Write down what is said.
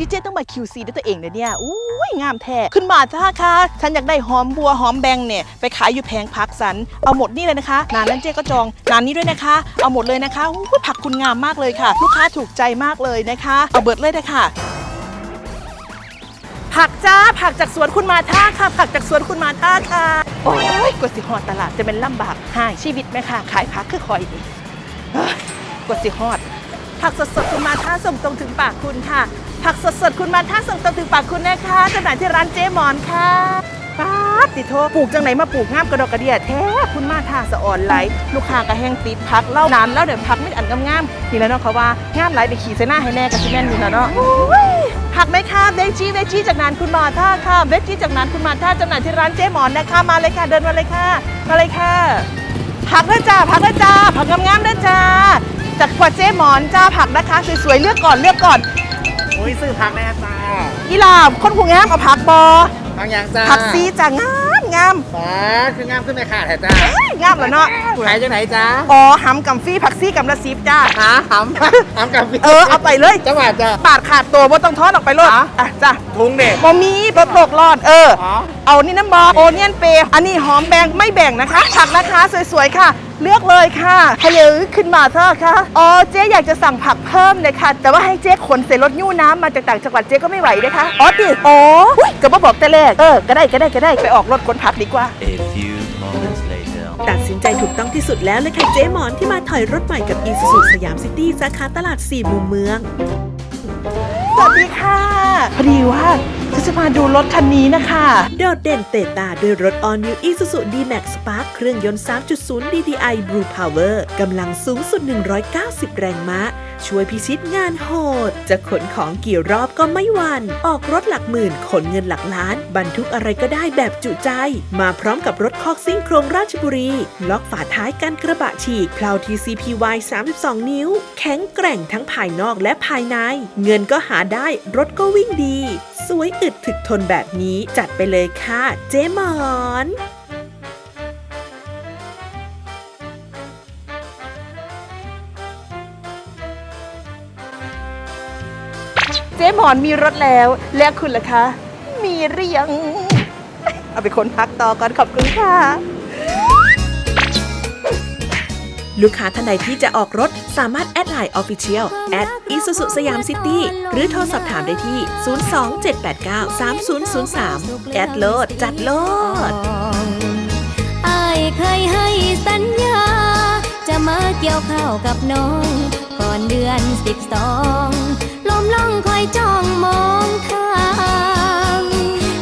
ดิเจต้องมา QC ด้วยตัวเองนะเนี่ยอุ้ยงามแท้ขึ้นมาท่าค่ะ ฉันอยากได้หอมบัวหอมแบงเนี่ยไปขายอยู่แพงพักสัน เอาหมดนี่เลยนะคะนานนั้นเจ๊ก็จองนานนี้ด้วยนะคะ เอาหมดเลยนะคะอุ้ยผักคุณงามมากเลยค่ะ ลูกค้าถูกใจมากเลยนะคะ เอาเบิดเลยนะคะผักจ้าผักจากสวนคุณมาท่าค่ะ ผักจากสวนคุณมาท่าค่ะ โอ้ยกว่าสิฮอดตลาดจะเป็นลำบากหายชีวิตไหมค่ะ ขายผักคือคอยกว่าสิฮอด ผักสดๆคุณมาท่าส่งตรงถึงปากคุณค่ะ ผักสดๆ คุณมาท่าส่งตรงถึงปากคุณนะคะจำหน่ายที่ร้านเจ๊หมอนค่ะป้าดติโทปลูกจังไหนมาปลูกงามกระดกกระเดียแท้คุณมาท่าสะอ่อนไหลลูกค้าก็แห้งติดพักเล่านานแล้วเดี๋ยวพักไม่อันงามๆนี่แล้วเนาะเขาว่างามไหลไปขี่ใส่หน้าให้แน่กับซีแม่นนี่แล้วเนาะผักไหมคะเวจี้เวจี้จากนานคุณมาท่าค่ะเวจี้จากนานคุณมาท่าจำหน่ายที่ร้านเจ๊หมอนนะคะมาเลยค่ะเดินมาเลยค่ะมาเลยค่ะผักนะจ้าผักนะจ้าผักงามๆนะจ้าจากกว่าเจ๊หมอนจ้าผักนะคะสวยๆเลือกก่อนเลือกก่อน อุ้ยซื้อพักแน่จ้าอีหลาบคนผู้งามเอาผักบอพักยังจ้าผักซีจ้างามงามฟ้าคืองามขึ้นในขาดแท้จ้าเอ้ยงามแล้วเนาะขายจังไหนจ้าอ๋อหำกับฟรีผักซีกับละสิบจ้าหาหำหำกับเออเอาไปเลยจังหวัดจ้าปาดขาดตัวบ่ต้องทอดออกไปเลยอ๋ออะจ้าทุงเด็กบ่มีบ่ตกรอดเอออ๋อเอานี่น้ำบอโอเนียนเปย์อันนี้หอมแบงไม่แบ่งนะคะผักนะคะสวยๆค่ะ เลือกเลยค่ะฮัลโหลขึ้นมาเถอะค่ะอ๋อเจ๊อยากจะสั่งผักเพิ่มเลยค่ะแต่ว่าให้เจ๊ขนใส่รถยู่น้ำมาจากต่างจังหวัดเจ๊ก็ไม่ไหวนะคะอ๋อติอ๋ออุ๊ยก็มาบอกแต่แรกเออก็ได้ก็ได้ก็ได้ไปออกรถขนผักดีกว่า A few moments later. ตัดสินใจถูกต้องที่สุดแล้วเลยค่ะเจ๊หมอนที่มาถอยรถใหม่กับ i s u z u สยามซิตี้สาขาตลาด4มุมเมืองสวัสดีค่ะ พอดีว่า ฉันจะมาดูรถคันนี้นะคะ โดดเด่นเตะตาด้วยรถ All New Isuzu D-Max Spark เครื่องยนต์ 3.0 DDI Blue Power กำลังสูงสุด 190 แรงม้า ช่วยพิชิตงานโหด จะขนของกี่รอบก็ไม่วัน ออกรถหลักหมื่น ขนเงินหลักล้าน บรรทุกอะไรก็ได้แบบจุใจ มาพร้อมกับรถคอกซิ่งโครงราชบุรี ล็อกฝาท้ายกันกระบะฉีกเพลา TCPY 32 นิ้ว แข็งแกร่งทั้งภายนอกและภายใน เงินก็หาได้รถก็วิ่งดี สวยอึดถึกทนแบบนี้จัดไปเลยค่ะ เจ๊หมอน จ๊หมอนมีรถแล้ว แล้วคุณล่ะคะ มีหรือยัง เอาไปค้นพักต่อก่อนขอบคุณค่ะ ลูกค้าท่านใดที่จะออกรถสามารถแอดไลน์ Official แอด Isuzu สยามซิตี้หรือโทรสอบถามได้ที่ 027893003 แอดโลด จัดโลดอายเคยให้สัญญา จะมาเกี่ยวข้าวกับน้อง ก่อนเดือนสิบสอง ลองคอยจ้องมอง